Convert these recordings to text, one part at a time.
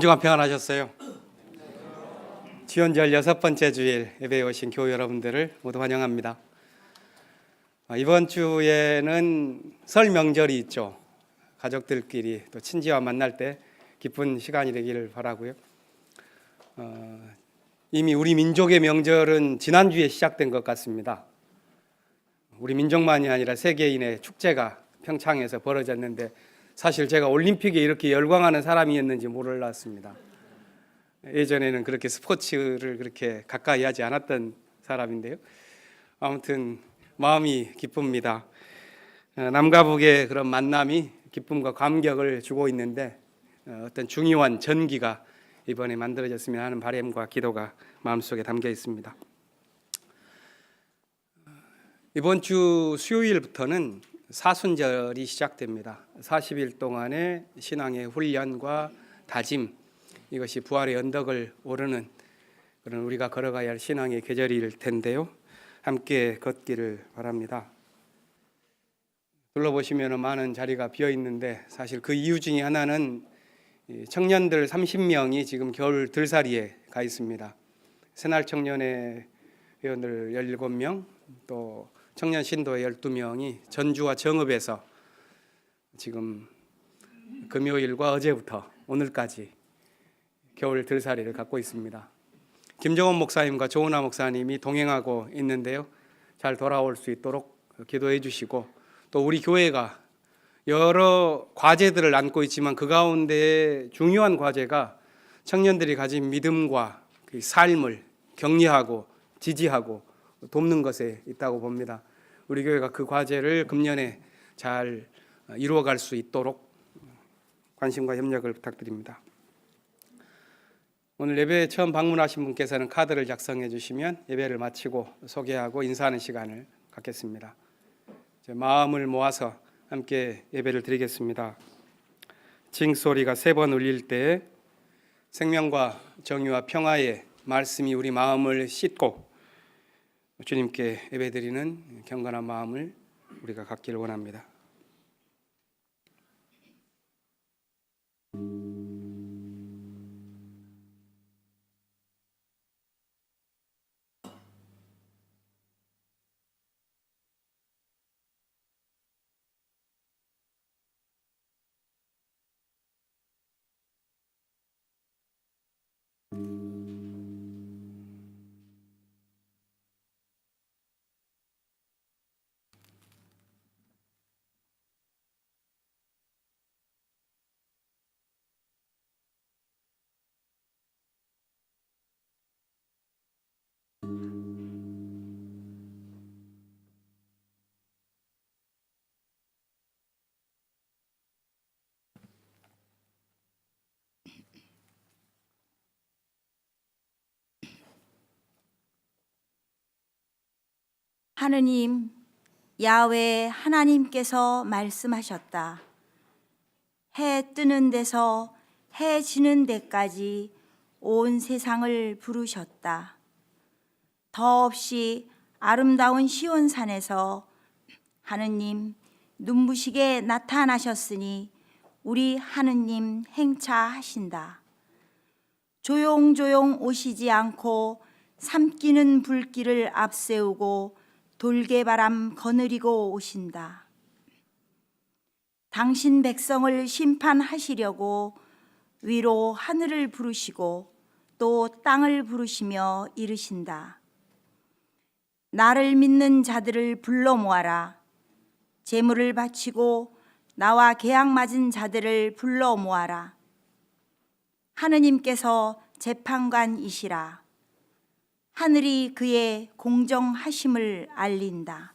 한 주간 평안하셨어요? 지원절 여섯 번째 주일 예배에 오신 교우 여러분들을 모두 환영합니다. 아, 이번 주에는 설 명절이 있죠. 가족들끼리 또 친지와 만날 때 기쁜 시간이 되기를 바라고요. 어, 이미 우리 민족의 명절은 지난주에 시작된 것 같습니다. 우리 민족만이 아니라 세계인의 축제가 평창에서 벌어졌는데 사실 제가 올림픽에 이렇게 열광하는 사람이었는지 몰랐습니다. 예전에는 그렇게 스포츠를 그렇게 가까이 하지 않았던 사람인데요. 아무튼 마음이 기쁩니다. 어, 남과 북의 그런 만남이 기쁨과 감격을 주고 있는데 어, 어떤 중요한 전기가 이번에 만들어졌으면 하는 바람과 기도가 마음속에 담겨 있습니다. 이번 주 수요일부터는 사순절이 시작됩니다. 40일 동안의 신앙의 훈련과 다짐 이것이 부활의 언덕을 오르는 그런 우리가 걸어가야 할 신앙의 계절일 텐데요. 함께 걷기를 바랍니다. 둘러보시면 많은 자리가 비어 있는데 사실 그 이유 중에 하나는 이 청년들 30명이 지금 겨울 들살이에 가 있습니다. 새날 청년회 회원들 17명 또 청년 신도회 12명이 전주와 정읍에서 지금 금요일과 어제부터 오늘까지 겨울 들살이를 갖고 있습니다. 김정원 목사님과 조은아 목사님이 동행하고 있는데요. 잘 돌아올 수 있도록 기도해 주시고 또 우리 교회가 여러 과제들을 안고 있지만 그 가운데 중요한 과제가 청년들이 가진 믿음과 그 삶을 격려하고 지지하고 돕는 것에 있다고 봅니다. 우리 교회가 그 과제를 금년에 잘 이루어갈 수 있도록 관심과 협력을 부탁드립니다. 오늘 예배에 처음 방문하신 분께서는 카드를 작성해 주시면 예배를 마치고 소개하고 인사하는 시간을 갖겠습니다. 마음을 모아서 함께 예배를 드리겠습니다. 징 소리가 세 번 울릴 때 생명과 정의와 평화의 말씀이 우리 마음을 씻고 주님께 예배드리는 경건한 마음을 우리가 갖기를 원합니다. 하느님, 야외 하나님께서 말씀하셨다. 해 뜨는 데서 해 지는 데까지 온 세상을 부르셨다. 더없이 아름다운 시온산에서 하느님 눈부시게 나타나셨으니 우리 하느님 행차하신다. 조용조용 오시지 않고 삼키는 불길을 앞세우고 돌개바람 거느리고 오신다. 당신 백성을 심판하시려고 위로 하늘을 부르시고 또 땅을 부르시며 이르신다. 나를 믿는 자들을 불러 모아라. 재물을 바치고 나와 계약 맞은 자들을 불러 모아라. 하느님께서 재판관이시라. 하늘이 그의 공정하심을 알린다.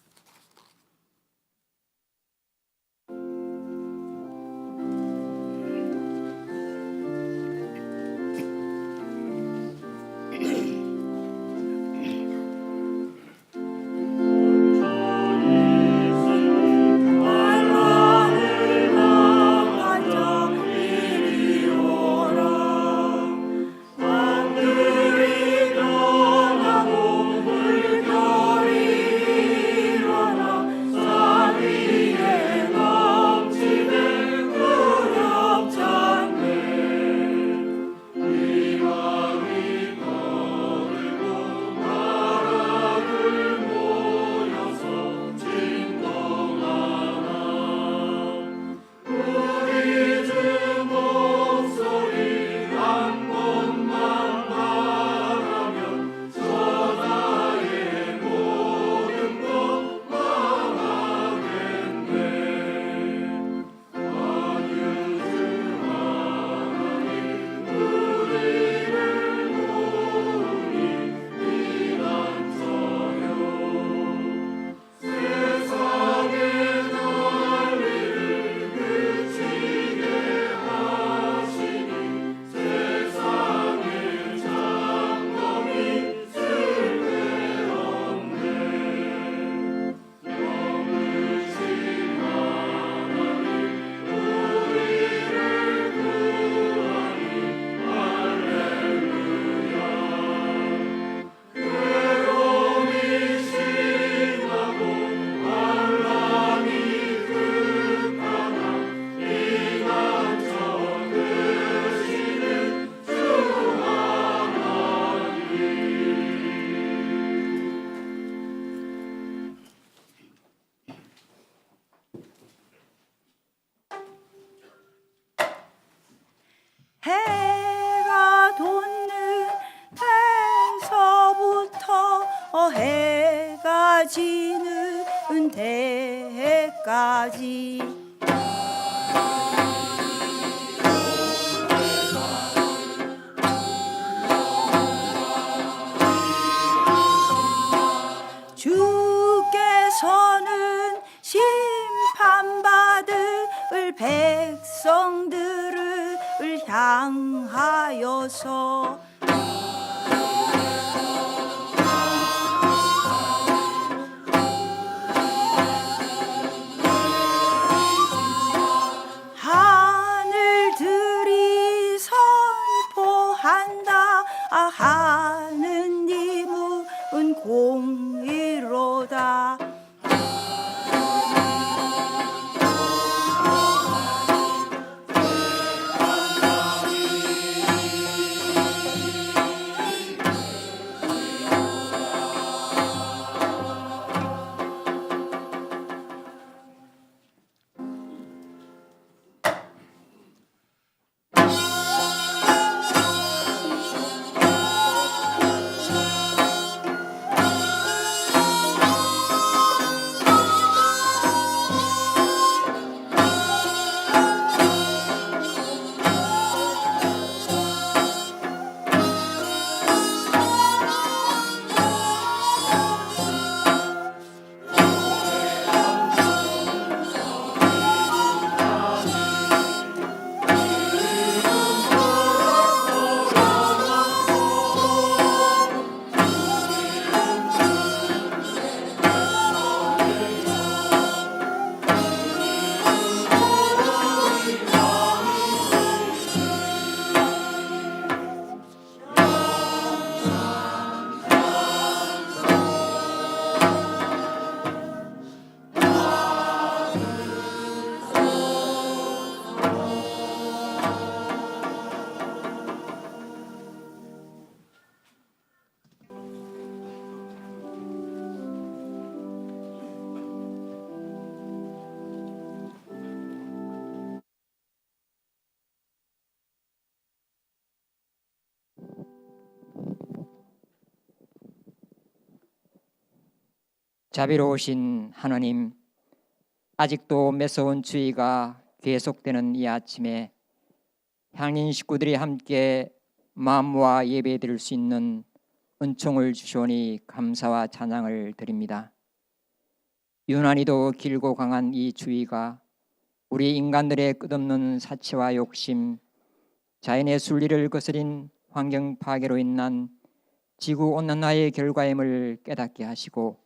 해가 지는 때까지. 자비로우신 하나님, 아직도 매서운 주의가 계속되는 이 아침에 향인 식구들이 함께 마음과 예배 드릴 수 있는 은총을 주시오니 감사와 찬양을 드립니다. 유난히도 길고 강한 이 주의가 우리 인간들의 끝없는 사치와 욕심, 자연의 순리를 거스린 환경 파괴로 인한 지구 온난화의 결과임을 깨닫게 하시고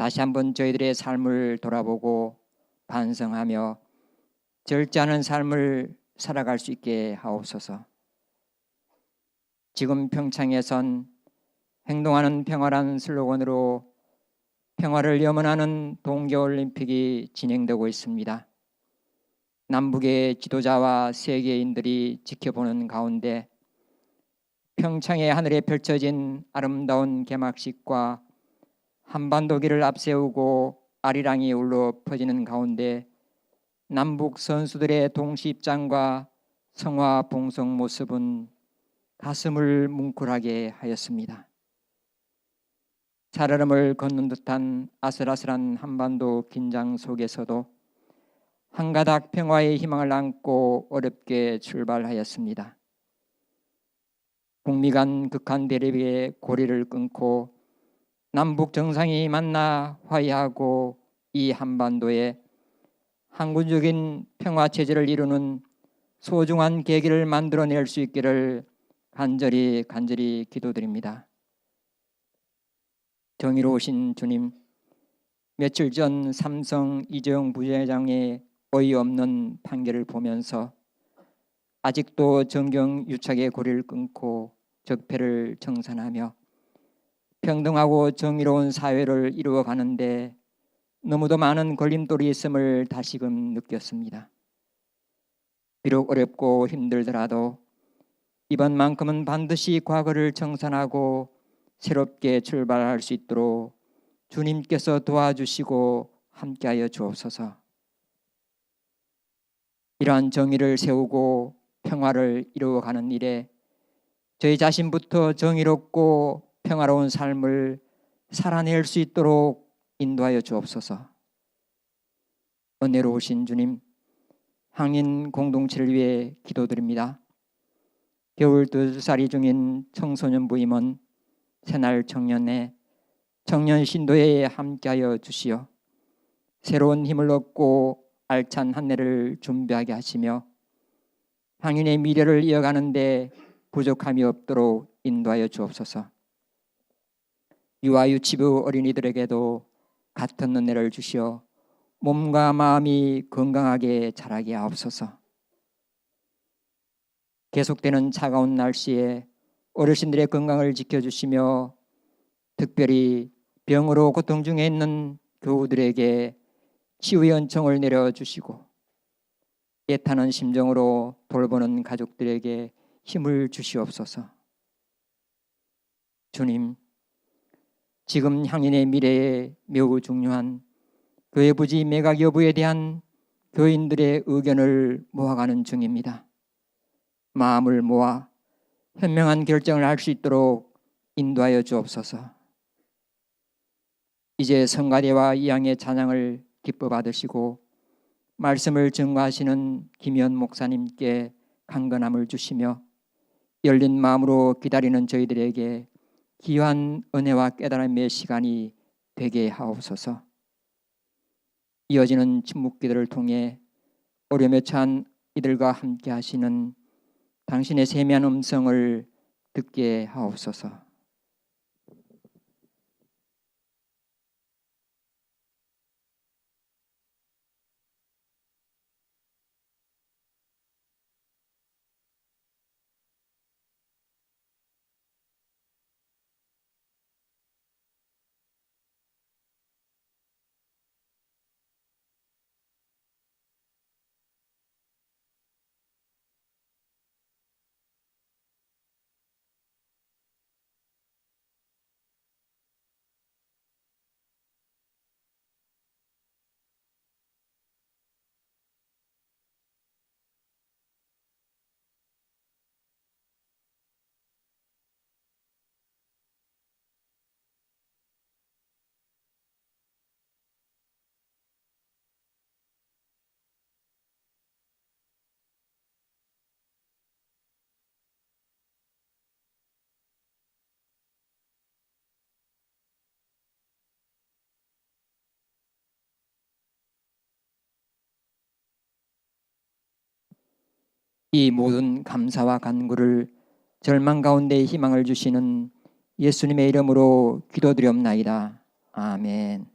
다시 한번 저희들의 삶을 돌아보고 반성하며 절제하는 삶을 살아갈 수 있게 하옵소서. 지금 평창에선 행동하는 평화란 슬로건으로 평화를 염원하는 동계올림픽이 진행되고 있습니다. 남북의 지도자와 세계인들이 지켜보는 가운데 평창의 하늘에 펼쳐진 아름다운 개막식과 한반도기를 앞세우고 아리랑이 울려 퍼지는 가운데 남북 선수들의 동시 입장과 성화 봉송 모습은 가슴을 뭉클하게 하였습니다. 살얼음을 걷는 듯한 아슬아슬한 한반도 긴장 속에서도 한 가닥 평화의 희망을 안고 어렵게 출발하였습니다. 북미 간 극한 대립의 고리를 끊고 남북 정상이 만나 화해하고 이 한반도에 항구적인 평화 체제를 이루는 소중한 계기를 만들어낼 수 있기를 간절히 간절히 기도드립니다. 정의로우신 주님, 며칠 전 삼성 이재용 부회장의 어이없는 판결을 보면서 아직도 정경 유착의 고리를 끊고 적폐를 청산하며 평등하고 정의로운 사회를 이루어 가는데 너무도 많은 걸림돌이 있음을 다시금 느꼈습니다. 비록 어렵고 힘들더라도 이번만큼은 반드시 과거를 청산하고 새롭게 출발할 수 있도록 주님께서 도와주시고 함께하여 주옵소서. 이러한 정의를 세우고 평화를 이루어가는 일에 저희 자신부터 정의롭고 평화로운 삶을 살아낼 수 있도록 인도하여 주옵소서. 은혜로우신 주님, 항인 공동체를 위해 기도드립니다. 겨울 두 살이 중인 청소년 부임은 새날 청년의 청년 신도에 함께하여 주시어 새로운 힘을 얻고 알찬 한 해를 준비하게 하시며 항인의 미래를 이어가는데 부족함이 없도록 인도하여 주옵소서. 유아 유치부 어린이들에게도 같은 은혜를 주시어 몸과 마음이 건강하게 자라게 하옵소서. 계속되는 차가운 날씨에 어르신들의 건강을 지켜주시며 특별히 병으로 고통 중에 있는 교우들에게 치유의 은총을 내려주시고 애타는 심정으로 돌보는 가족들에게 힘을 주시옵소서. 주님, 지금 향인의 미래에 매우 중요한 교회 부지 매각 여부에 대한 교인들의 의견을 모아가는 중입니다. 마음을 모아 현명한 결정을 할 수 있도록 인도하여 주옵소서. 이제 성가대와 이양의 찬양을 기뻐 받으시고 말씀을 증거하시는 김현 목사님께 강건함을 주시며 열린 마음으로 기다리는 저희들에게 귀한 은혜와 깨달음의 시간이 되게 하옵소서. 이어지는 침묵기들을 통해 어려움에 처한 이들과 함께 하시는 당신의 세미한 음성을 듣게 하옵소서. 이 모든 감사와 간구를 절망 가운데 희망을 주시는 예수님의 이름으로 기도드리옵나이다. 아멘.